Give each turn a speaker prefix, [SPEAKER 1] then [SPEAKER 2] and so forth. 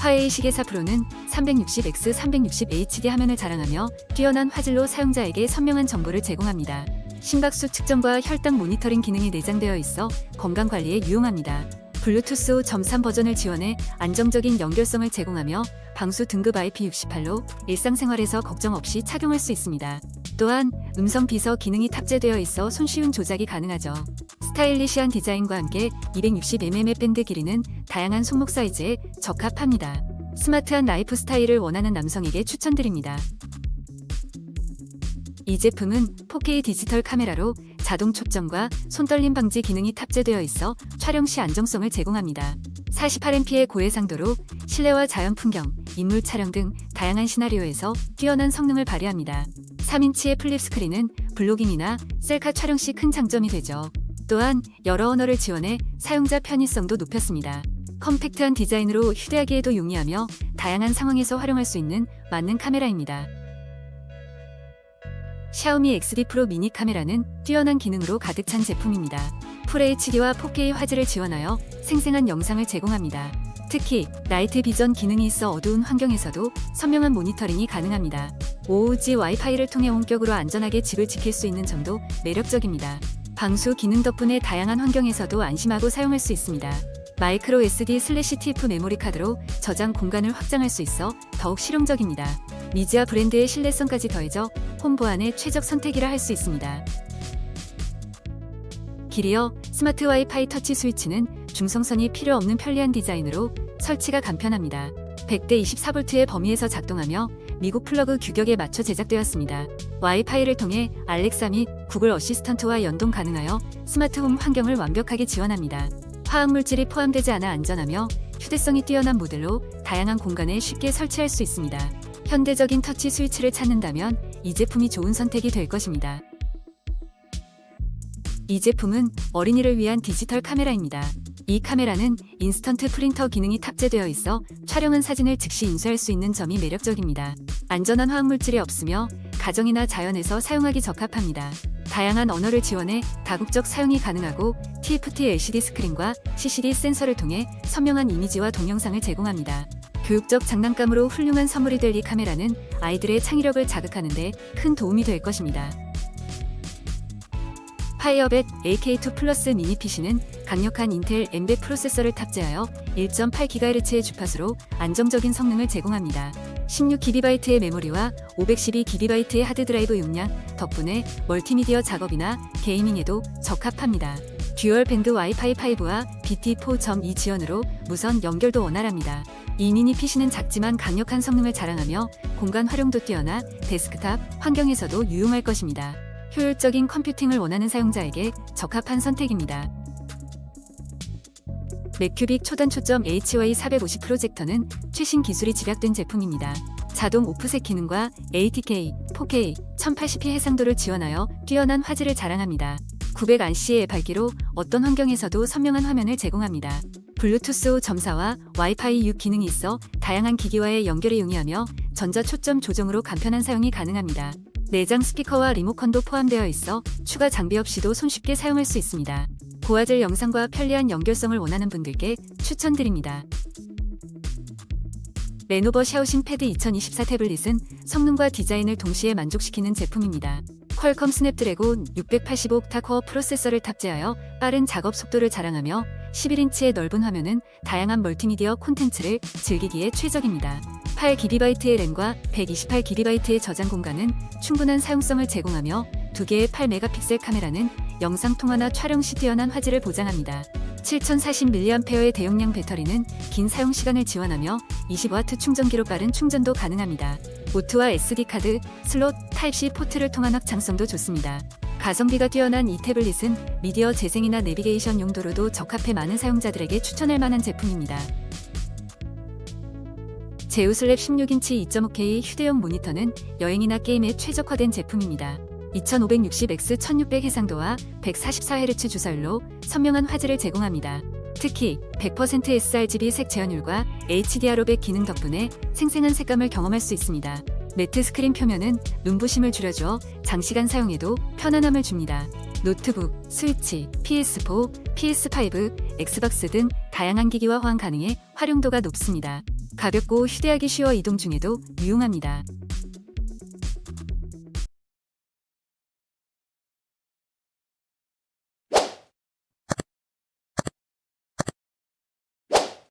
[SPEAKER 1] 화웨이 시계사 프로는 360X 360HD 화면을 자랑하며 뛰어난 화질로 사용자에게 선명한 정보를 제공합니다. 심박수 측정과 혈당 모니터링 기능이 내장되어 있어 건강 관리에 유용합니다. 블루투스 5.3 버전을 지원해 안정적인 연결성을 제공하며 방수 등급 IP68로 일상생활에서 걱정 없이 착용할 수 있습니다. 또한 음성 비서 기능이 탑재되어 있어 손쉬운 조작이 가능하죠. 스타일리시한 디자인과 함께 260mm의 밴드 길이는 다양한 손목 사이즈에 적합합니다. 스마트한 라이프 스타일을 원하는 남성에게 추천드립니다. 이 제품은 4K 디지털 카메라로 자동 초점과 손떨림 방지 기능이 탑재되어 있어 촬영 시 안정성을 제공합니다. 48MP의 고해상도로 실내와 자연 풍경, 인물 촬영 등 다양한 시나리오에서 뛰어난 성능을 발휘합니다. 3인치의 플립 스크린은 블로깅이나 셀카 촬영 시 큰 장점이 되죠. 또한 여러 언어를 지원해 사용자 편의성도 높였습니다. 컴팩트한 디자인으로 휴대하기에도 용이하며 다양한 상황에서 활용할 수 있는 맞는 카메라입니다. 샤오미 XD 프로 미니 카메라는 뛰어난 기능으로 가득 찬 제품입니다. FHD와 4K 화질을 지원하여 생생한 영상을 제공합니다. 특히 나이트 비전 기능이 있어 어두운 환경에서도 선명한 모니터링이 가능합니다. 5G 와이파이를 통해 원격으로 안전하게 집을 지킬 수 있는 점도 매력적입니다. 방수 기능 덕분에 다양한 환경에서도 안심하고 사용할 수 있습니다. 마이크로 SD 슬래시 TF 메모리 카드로 저장 공간을 확장할 수 있어 더욱 실용적입니다. 미지아 브랜드의 신뢰성까지 더해져 홈 보안의 최적 선택이라 할 수 있습니다. 길이어 스마트 와이파이 터치 스위치는 중성선이 필요 없는 편리한 디자인으로 설치가 간편합니다. 100대 24V의 범위에서 작동하며 미국 플러그 규격에 맞춰 제작되었습니다. 와이파이를 통해 알렉사 및 구글 어시스턴트와 연동 가능하여 스마트홈 환경을 완벽하게 지원합니다. 화학물질이 포함되지 않아 안전하며 휴대성이 뛰어난 모델로 다양한 공간에 쉽게 설치할 수 있습니다. 현대적인 터치 스위치를 찾는다면 이 제품이 좋은 선택이 될 것입니다. 이 제품은 어린이를 위한 디지털 카메라입니다. 이 카메라는 인스턴트 프린터 기능이 탑재되어 있어 촬영한 사진을 즉시 인수할 수 있는 점이 매력적입니다. 안전한 화학물질이 없으며 가정이나 자연에서 사용하기 적합합니다. 다양한 언어를 지원해 다국적 사용이 가능하고 TFT LCD 스크린과 CCD 센서를 통해 선명한 이미지와 동영상을 제공합니다. 교육적 장난감으로 훌륭한 선물이 될 이 카메라는 아이들의 창의력을 자극하는 데 큰 도움이 될 것입니다. 파이어벳 AK2 플러스 미니 PC는 강력한 인텔 엠베 프로세서를 탑재하여 1.8GHz의 주파수로 안정적인 성능을 제공합니다. 16GB의 메모리와 512GB의 하드드라이브 용량 덕분에 멀티미디어 작업이나 게이밍에도 적합합니다. 듀얼 밴드 와이파이 5와 BT4.2 지원으로 무선 연결도 원활합니다. 이 미니 PC는 작지만 강력한 성능을 자랑하며 공간 활용도 뛰어나 데스크탑 환경에서도 유용할 것입니다. 효율적인 컴퓨팅을 원하는 사용자에게 적합한 선택입니다. 맥큐빅 초단 초점 HY450 프로젝터는 최신 기술이 집약된 제품입니다. 자동 오프셋 기능과 ATK, 4K, 1080p 해상도를 지원하여 뛰어난 화질을 자랑합니다. 900ANC의 밝기로 어떤 환경에서도 선명한 화면을 제공합니다. 블루투스 5.4와 와이파이 6 기능이 있어 다양한 기기와의 연결이 용이하며 전자 초점 조정으로 간편한 사용이 가능합니다. 내장 스피커와 리모컨도 포함되어 있어 추가 장비 없이도 손쉽게 사용할 수 있습니다. 고화질 영상과 편리한 연결성을 원하는 분들께 추천드립니다. 레노버 샤오신 패드 2024 태블릿은 성능과 디자인을 동시에 만족시키는 제품입니다. 퀄컴 스냅드래곤 685옥타 코어 프로세서를 탑재하여 빠른 작업 속도를 자랑하며 11인치의 넓은 화면은 다양한 멀티미디어 콘텐츠를 즐기기에 최적입니다. 8GB의 램과 128GB의 저장 공간은 충분한 사용성을 제공하며 두 개의 8메가픽셀 카메라는 영상 통화나 촬영 시 뛰어난 화질을 보장합니다. 7040mAh의 대용량 배터리는 긴 사용 시간을 지원하며 20W 충전기로 빠른 충전도 가능합니다. 오트와 SD 카드, 슬롯, 타입C 포트를 통한 확장성도 좋습니다. 가성비가 뛰어난 이 태블릿은 미디어 재생이나 내비게이션 용도로도 적합해 많은 사용자들에게 추천할 만한 제품입니다. 제우슬랩 16인치 2.5K 휴대용 모니터는 여행이나 게임에 최적화된 제품입니다. 2560x 1600 해상도와 144Hz 주사율로 선명한 화질을 제공합니다. 특히 100% sRGB 색 재현율과 HDR500 기능 덕분에 생생한 색감을 경험할 수 있습니다. 매트 스크린 표면은 눈부심을 줄여주어 장시간 사용해도 편안함을 줍니다. 노트북, 스위치, PS4, PS5, 엑스박스 등 다양한 기기와 호환 가능해 활용도가 높습니다. 가볍고 휴대하기 쉬워 이동 중에도 유용합니다.